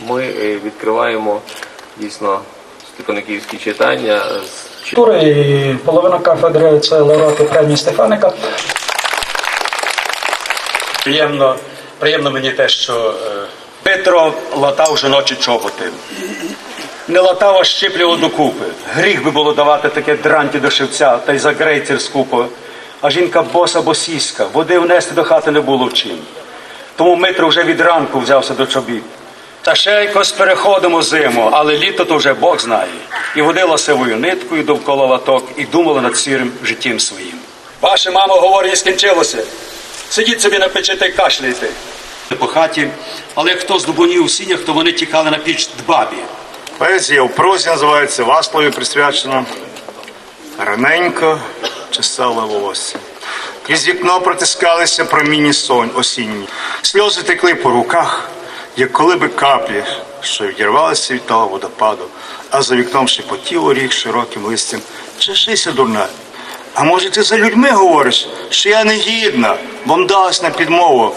ми е, відкриваємо дійсно Степаниківські читання з Тури і половина кафедри це лауреати премії Стефаника. Приємно, приємно мені те, що е, Петро латав жіночі чоботи. Не латав, а щиплював докупи. Гріх би було давати таке дранті до шивця та й за грейцер скупо. А жінка боса босіська, води внести до хати не було в чим. Тому Митро вже від ранку взявся до чобіт. Та ще якось переходимо зиму, але літо то вже Бог знає. І водила сивою ниткою довкола латок і думала над сірим життям своїм. Ваше мамо говорить, скінчилося. Сидіть собі на печі та й кашляйте. По хаті, але як хто з дубунів у сінях, то вони тікали на піч дбабі. Поезія в прозі називається Васлові присвячена. Раненько чесала волосся. Крізь вікно протискалися промінні сонь осінні. Сльози текли по руках, як коли би каплі, що відірвалися від того водопаду, а за вікном шепотіло рік широким листям. Чешися, дурна. А може ти за людьми говориш, що я не гідна, бо далась на підмову.